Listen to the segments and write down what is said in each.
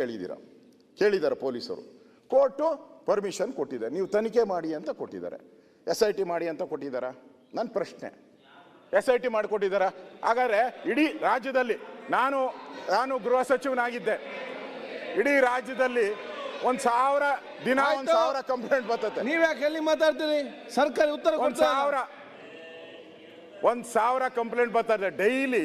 ಹೇಳಿದ್ದೀರ? ಕೇಳಿದ್ದಾರೆ ಪೊಲೀಸರು. Court permission ಕೊಟ್ಟಿದೆ. ನೀವು ತನಿಖೆ ಮಾಡಿ ಅಂತ ಕೊಟ್ಟಿದ್ದಾರೆ. ಎಸ್ ಐ ಟಿ ಮಾಡಿ ಅಂತ ಕೊಟ್ಟಿದ್ದಾರಾ? ನನ್ನ ಪ್ರಶ್ನೆ. ಎಸ್ ಐ ಟಿ ಮಾಡಿಕೊಟ್ಟಿದ್ದಾರಾ ಹಾಗಾದ್ರೆ ಇಡೀ ರಾಜ್ಯದಲ್ಲಿ ನಾನು ನಾನು ಗೃಹ ಸಚಿವನಾಗಿದ್ದೆ. ಇಡೀ ರಾಜ್ಯದಲ್ಲಿ ಒಂದ್ ಸಾವಿರ ದಿನ ಒಂದು. ಸಾವಿರ ಕಂಪ್ಲೇಂಟ್ ಬರ್ತದೆ ನೀವು ಯಾಕೆ ಎಲ್ಲಿ ಮಾತಾಡ್ತೀರಿ? ಸರ್ಕಾರಿ ಉತ್ತರ ಒಂದ್ ಸಾವಿರ ಒಂದ್ ಸಾವಿರ ಕಂಪ್ಲೇಂಟ್ ಬರ್ತದೆ ಡೈಲಿ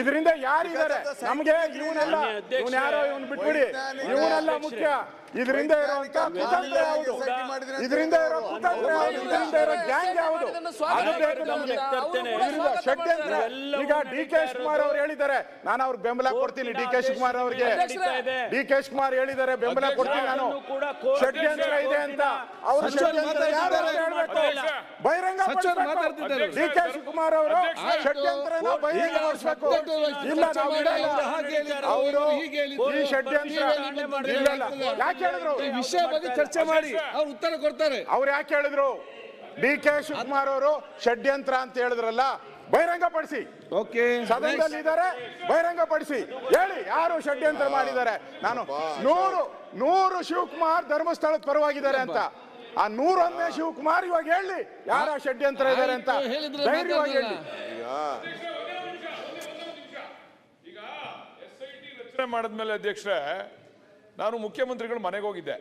ಇದರಿಂದ ಯಾರಿದ್ದಾರೆ? ನಮಗೆ ಇವನೆಲ್ಲ ಇವನ್ ಯಾರೋ ಇವನ್ ಬಿಟ್ಬಿಡಿ. ಇವನೆಲ್ಲ ಮುಖ್ಯ. ಇದರಿಂದ ಇರುವಂತ ಕುತಂತ್ರ ಯಾವುದು? ಇದರಿಂದ ಇರೋ ಹೇಳಿದ್ರು. ಕುತಂತ್ರ ಯಾವುದು ಇದರಿಂದ ಇರೋ ಗ್ಯಾಂಗ್ ಯಾವುದು? ಅದು ಬೇಕು ನಮಗೆ. ಇದರಿಂದ ಷಡ್ಯಂತ್ರ ಈಗ ಡಿ ಕೆ ಶಿವಕುಮಾರ್ ಅವ್ರು ಹೇಳಿದ್ದಾರೆ. ನಾನು ಅವ್ರಿಗೆ ಬೆಂಬಲ ಕೊಡ್ತೀನಿ ಡಿ ಕೆ ಶಿವಕುಮಾರ್ ಅವರಿಗೆ. ಡಿ ಕೆ ಶಿವಕುಮಾರ್ ಹೇಳಿದ್ದಾರೆ ಬೆಂಬಲ ಕೊಡ್ತೀನಿ ನಾನು. ಷಡ್ಯಂತ್ರ ಇದೆ ಅಂತ. ಅವರು ಷಡ್ಯಂತ್ರ ಯಾರು ಹೇಳ್ಬೇಕು? ಬಹಿರಂಗ. ಡಿ ಕೆ ಶಿವಕುಮಾರ್ ಅವರು ಷಡ್ಯಂತ್ರ ಬಹಿರಂಗ ಮಾಡಿಸ್ಬೇಕು ಇಲ್ಲ ನಾವು ಹೇಳಿದ್ರು, ಅವರು ಹೀಗೆ ಹೇಳಿದ್ರು. ಈ ಷಡ್ಯಂತ್ರ. ಯಾಕೆ ಹೇಳಿದ್ರು? ಈ ವಿಷಯ ಬಗ್ಗೆ ಚರ್ಚೆ ಮಾಡಿ ಅವ್ರು ಉತ್ತರ ಕೊಡ್ತಾರೆ ಅವ್ರು ಯಾಕೆ ಹೇಳಿದ್ರು? ಡಿ ಕೆ ಶಿವಕುಮಾರ್ ಅವರು ಷಡ್ಯಂತ್ರ ಅಂತ ಹೇಳಿದ್ರಲ್ಲ ಬಹಿರಂಗಪಡಿಸಿ. ಓಕೆ. ಸದನದಲ್ಲಿ ಇದ್ದಾರೆ ಬಹಿರಂಗಪಡಿಸಿ. ಹೇಳಿ ಯಾರು ಷಡ್ಯಂತ್ರ ಮಾಡಿದ್ದಾರೆ? ನಾನು ನೂರು ನೂರು ಶಿವಕುಮಾರ್ ಧರ್ಮಸ್ಥಳದ ಪರವಾಗಿದ್ದಾರೆ ಅಂತ. ಆ ನೂರೊಂದನೇ ಶಿವಕುಮಾರ್ ಇವಾಗ ಹೇಳಿ ಯಾರ ಷಡ್ಯಂತ್ರ ಇದ್ದಾರೆ ಅಂತ. ಧೈರ್ಯವಾಗಿ ಹೇಳಿ. ಮಾಡಿದ್ಮೇಲೆ ಅಧ್ಯಕ್ಷರೇ ನಾನು ಮುಖ್ಯಮಂತ್ರಿಗಳು ಮನೆಗೆ ಹೋಗಿದ್ದೆ.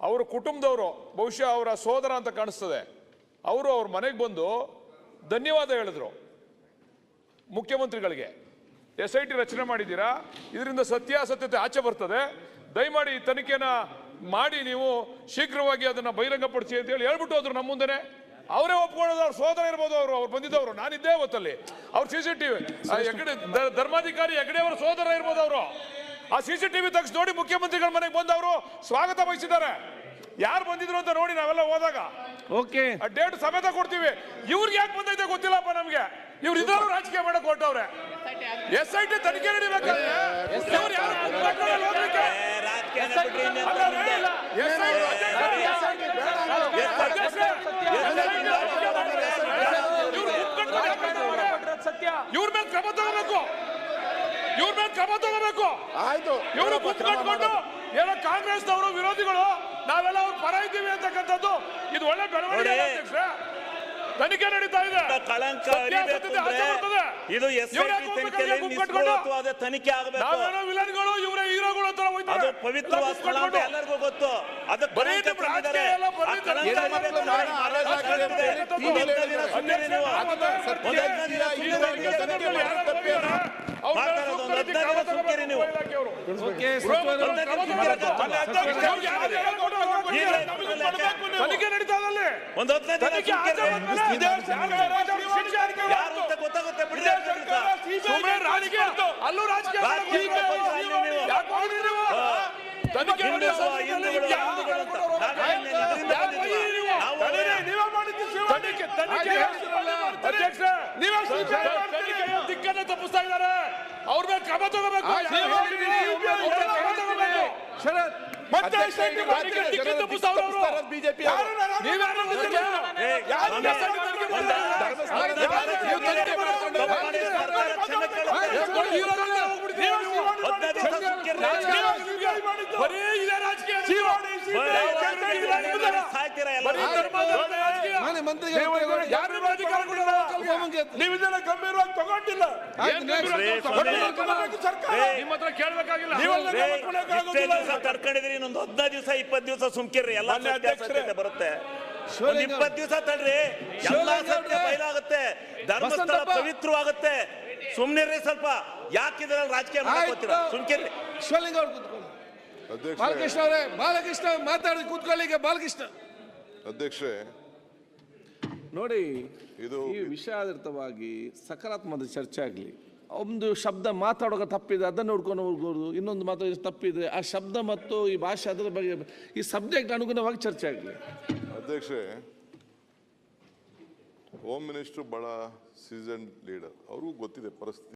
ಅವರ ಕುಟುಂಬದವರು, ಬಹುಶಃ ಅವರ ಸೋದರ ಅಂತ ಕಾಣಿಸ್ತದೆ. ಅವರು ಅವ್ರ ಮನೆಗೆ ಬಂದು ಧನ್ಯವಾದ ಹೇಳಿದ್ರು ಮುಖ್ಯಮಂತ್ರಿಗಳಿಗೆ. ಎಸ್ ಐ ಟಿ ರಚನೆ ಮಾಡಿದ್ದೀರಾ? ಇದರಿಂದ ಸತ್ಯಾಸತ್ಯತೆ ಆಚೆ ಬರ್ತದೆ. ದಯಮಾಡಿ ಈ ತನಿಖೆನ ಮಾಡಿ ನೀವು ಶೀಘ್ರವಾಗಿ ಅದನ್ನು ಬಹಿರಂಗಪಡಿಸಿ ಅಂತ ಹೇಳಿ ಹೇಳ್ಬಿಟ್ಟು ಹೋದ್ರು ನಮ್ಮ ಮುಂದೆನೆ. ಅವರೇ ಒಪ್ಕೊಳ್ಳೋದು, ಅವ್ರ ಸೋದರ ಇರ್ಬೋದು, ಅವರು ಅವ್ರು ಬಂದಿದ್ದವರು. ನಾನಿದ್ದೆ ಅವತ್ತಲ್ಲಿ. ಅವ್ರು ಸಿ ಸಿ ಟಿ ವಿ. ಧರ್ಮಾಧಿಕಾರಿ ಹೆಗಡೆ ಅವರ ಸೋದರ ಇರ್ಬೋದು ಅವರು. ಆ ಸಿ ಸಿ ಟಿವಿ ತೆಗ್ಸಿ ನೋಡಿ ಮುಖ್ಯಮಂತ್ರಿಗಳ ಮನೆಗೆ ಬಂದು ಅವರು ಸ್ವಾಗತ ಬಯಸಿದ್ದಾರೆ. ಯಾರು ಬಂದಿದ್ರು ಅಂತ ನೋಡಿ ನಾವೆಲ್ಲ ಹೋದಾಗ. ಓಕೆ. ಆ ಡೇಟ್ ಸಮೇತ ಕೊಡ್ತೀವಿ. ಇವ್ರಿಗೆ ಯಾಕೆ ಬಂದೈತೆ ಗೊತ್ತಿಲ್ಲಪ್ಪ ನಮ್ಗೆ. ಇವ್ರು ಇದ್ರು ರಾಜಕೀಯ ಮಾಡಕ್ ಹೊರಟವ್ರೆ. ಎಸ್ ಐ ಟಿ ತನಿಖೆ ನಡಿಬೇಕಾದ್ರೆ ಇವ್ರು ಯಾರು ಕುಕ್ಕಟ್ನಲ್ಲಿ ಹೋಗ್ಲಿಕ್ಕೆ? ಅಲ್ಲ ರೀ, SIT ಅಧ್ಯಕ್ಷರೇ, ಇವ್ರು ಕುಕ್ಕಟ್ನಲ್ಲಿ ಯಾಕೆ ಹೋಗ್ತವ್ರೆ? ಇವ್ರ ಮೇಲೆ ಕ್ರಮ ತಗೋಬೇಕು ಇವ್ರ ಮೇಲೆ ಕ್ರಮ ತಗೋಬೇಕು. ಆಯ್ತು. ಇವರು ಕುತ್ಕೊಂಡು ಏನೋ ಕಾಂಗ್ರೆಸ್ ಅವರು ವಿರೋಧಿಗಳು ನಾವೆಲ್ಲ ಅವ್ರ ಪರ ಇದ್ದೀವಿ ಅಂತಕ್ಕಂಥದ್ದು ಇದು ಒಳ್ಳೆ ಬೆಳವಣಿಗೆ ಅಧ್ಯಕ್ಷರೇ? ತನಿಖೆ ನಡೀತಾ ಇದೆ. ಕಳಂಕ. ಇದು ತನಿಖೆ ಆಗಬೇಕು. ವಿಲನ್ಗಳು ಇವರೇ ಹೀರೋಗಳು ಅಂತ ಪವಿತ್ರವಾದ ಅಂತ ಎಲ್ಲರಿಗೂ ಗೊತ್ತು. ಅದು ತನಿಖೆ ಒಂದು. ಅಲ್ಲ, ನಡೀತಾ ಇದೆ ಒಂದು ಹದಿನೈದು ದಿನ ತನಿಖೆ ಆಚೆ ಸುಮ್ಕಿರಿ. ಬಂದ್ಮೇಲೆ ಇದೇ ಸರ್ಕಾರ ಶಿಕ್ಷೆ ಹಾಕಿ ಯಾರು ಅಂತ ಗೊತ್ತಾಗುತ್ತೆ ಬಿಡಿ ಇದೇ ಅಂತ ಸರ್ಕಾರ ಸುಮ್ನೆ ರಾಜಕೀಯ ಅಲ್ಲೂ ರಾಜಕೀಯ ರಾಜಕೀಯ ಮಾಡಕ್ಕೆ ಮಾಡ್ತಾ ಇಲ್ಲ ನೀವು. ಯಾಕೆ ಹೋಗಿದ್ರಿ ನೀವು? ತನಿಖೆ ಹಿಂದೂ ನಡೆಸೋ ಹಿಂದೂಗಳು ಯಾರು ಹಿಂದೂಗಳು ಅಂತ. ಕೊಡೋರು? ನಾವೇ ಇದರಿಂದ ಯಾಕೆ ಬಂದಿದ್ದೀವಿ. ಹೋಗಿದ್ರಿ ನೀವು? ನಾವು ತಡೀರಿ, ನೀವೇ ಮಾಡಿದ್ದು ಶಿವ. ತನಿಖೆ ತನಿಖೆ ಅಧ್ಯಕ್ಷ ನೀವೇ ತನಿಖೆಯ ದಿಕ್ಕನ್ನು ತಪ್ಪಿಸ್ತಾ ಇದ್ದಾರೆ ಅವ್ರ ಮೇಲೆ ಕ್ರಮ ತಗೋಬೇಕು. ಶರತ್ ಮತ್ತೆ. ಬಿಜೆಪಿ ಯಾರು ಯಾರು ಬಂದಿದ್ದೀರಿ? ನೀವು ಇದನ್ನ ಗಂಭೀರವಾಗಿ ತಗೊಂಡಿಲ್ಲ. ತಡ್ಕೊಂಡಿದ್ರಿ ಇನ್ನೊಂದು ಹದಿನೈದು ದಿವಸ ಇಪ್ಪತ್ತು ದಿವಸ ಸುಮ್ಕಿರ್ರಿ ಎಲ್ಲ ಅಧ್ಯಕ್ಷರೇ. ಬರುತ್ತೆ. ಒಂದ್ ಇಪ್ಪತ್ತು ದಿವಸ ತಡ್ರಿ ಎಲ್ಲ ಸತ್ಯ. ಬಯಲಾಗುತ್ತೆ. ಧರ್ಮಸ್ಥಳ. ಪವಿತ್ರವಾಗುತ್ತೆ. ಸುಮ್ನಿರ್ರಿ ಸ್ವಲ್ಪ. ಯಾಕಿದ್ರೆ ರಾಜಕೀಯ ಮಾಡ್ಕೋತೀರಾ. ಸುಮ್ಕಿರ್ರಿ. ಶಿವಲಿಂಗ ಅವ್ರು ಕೂತ್ಕೊಳ್ಳಿ. ಬಾಲಕೃಷ್ಣ ಅವರೇ ಬಾಲಕೃಷ್ಣ ಮಾತಾಡಿ ಕೂತ್ಕೊಳ್ಳಿ ಈಗ ಬಾಲಕೃಷ್ಣ. ಅಧ್ಯಕ್ಷೆ ನೋಡಿ ಇದು ಈ ವಿಷಯಾಧಾರಿತವಾಗಿ ಸಕಾರಾತ್ಮಕ ಚರ್ಚೆ ಆಗಲಿ. ಒಂದು ಶಬ್ದ ಮಾತಾಡೋಕೆ ತಪ್ಪಿದೆ ಅದನ್ನು ನೋಡ್ಕೊಂಡು ಹೋಗ್ಬೋದು ಇನ್ನೊಂದು ಮಾತಾಡಿದ್ರೆ ತಪ್ಪಿದೆ ಆ ಶಬ್ದ ಮತ್ತು ಈ ಭಾಷೆ ಅದರ ಬಗ್ಗೆ ಈ ಸಬ್ಜೆಕ್ಟ್ ಅನುಗುಣವಾಗಿ ಚರ್ಚೆ ಆಗಲಿ. ಅಧ್ಯಕ್ಷೆ ಹೋಮ್ ಮಿನಿಸ್ಟರ್ ಬಹಳ ಸೀಸನ್ ಲೀಡರ್ ಅವ್ರಿಗೂ ಗೊತ್ತಿದೆ ಪರಿಸ್ಥಿತಿ.